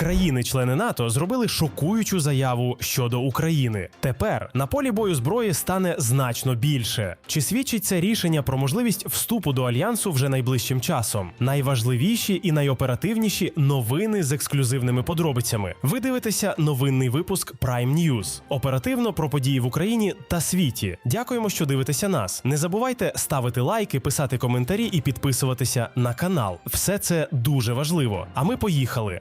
країни-члени НАТО зробили шокуючу заяву щодо України. Тепер на полі бою зброї стане значно більше. Чи свідчить це рішення про можливість вступу до альянсу вже найближчим часом? Найважливіші і найоперативніші новини з ексклюзивними подробицями. Ви дивитеся новинний випуск Prime News. оперативно про події в Україні та світі. Дякуємо, що дивитеся нас. Не забувайте ставити лайки, писати коментарі і підписуватися на канал. Все це дуже важливо. А ми поїхали.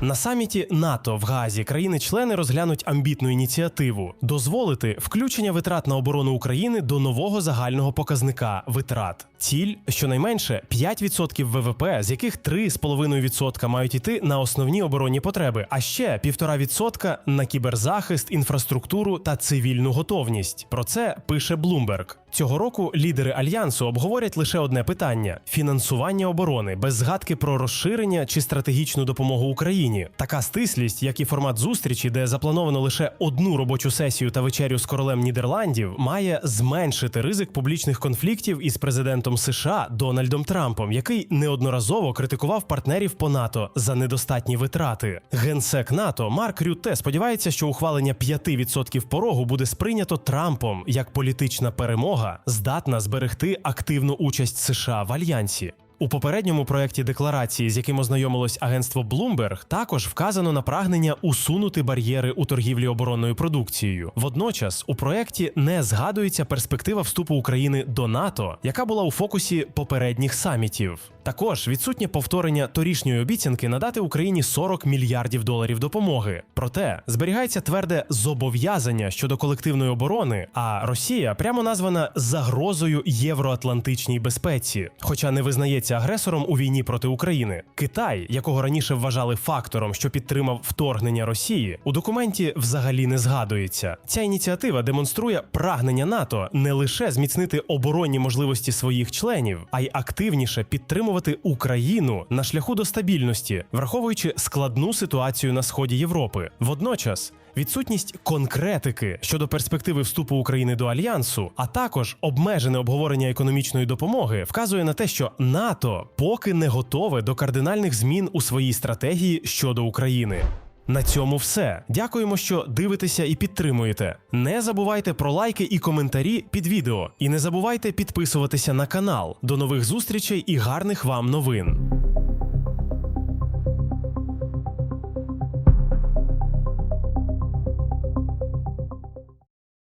На саміті НАТО в Газі країни-члени розглянуть амбітну ініціативу дозволити включення витрат на оборону України до нового загального показника витрат. Ціль щонайменше 5% ВВП, з яких 3,5% мають іти на основні оборонні потреби, а ще 1,5% на кіберзахист, інфраструктуру та цивільну готовність. Про це пише Bloomberg. Цього року лідери альянсу обговорять лише одне питання: фінансування оборони без згадки про розширення чи стратегічну допомогу Україні. Така стислість, як і формат зустрічі, де заплановано лише одну робочу сесію та вечерю з королем Нідерландів, має зменшити ризик публічних конфліктів із президентом США Дональдом Трампом, який неодноразово критикував партнерів по НАТО за недостатні витрати. Генсек НАТО Марк Рютте сподівається, що ухвалення 5% порогу буде сприйнято Трампом як політична перемога, здатна зберегти активну участь США в альянсі. У попередньому проєкті декларації, з яким ознайомилось агентство Bloomberg, також вказано на прагнення усунути бар'єри у торгівлі оборонною продукцією. Водночас у проєкті не згадується перспектива вступу України до НАТО, яка була у фокусі попередніх самітів. Також відсутнє повторення торішньої обіцянки надати Україні 40 мільярдів доларів допомоги. Проте зберігається тверде зобов'язання щодо колективної оборони, а Росія прямо названа загрозою євроатлантичній безпеці, хоча не визнається агресором у війні проти України. Китай, якого раніше вважали фактором, що підтримав вторгнення Росії, у документі взагалі не згадується. Ця ініціатива демонструє прагнення НАТО не лише зміцнити оборонні можливості своїх членів, а й активніше підтримувати Україну на шляху до стабільності, враховуючи складну ситуацію на сході Європи. Водночас. Відсутність конкретики щодо перспективи вступу України до альянсу, а також обмежене обговорення економічної допомоги, вказує на те, що НАТО поки не готове до кардинальних змін у своїй стратегії щодо України. На цьому все. Дякуємо, що дивитеся і підтримуєте. Не забувайте про лайки і коментарі під відео. І не забувайте підписуватися на канал. До нових зустрічей і гарних вам новин.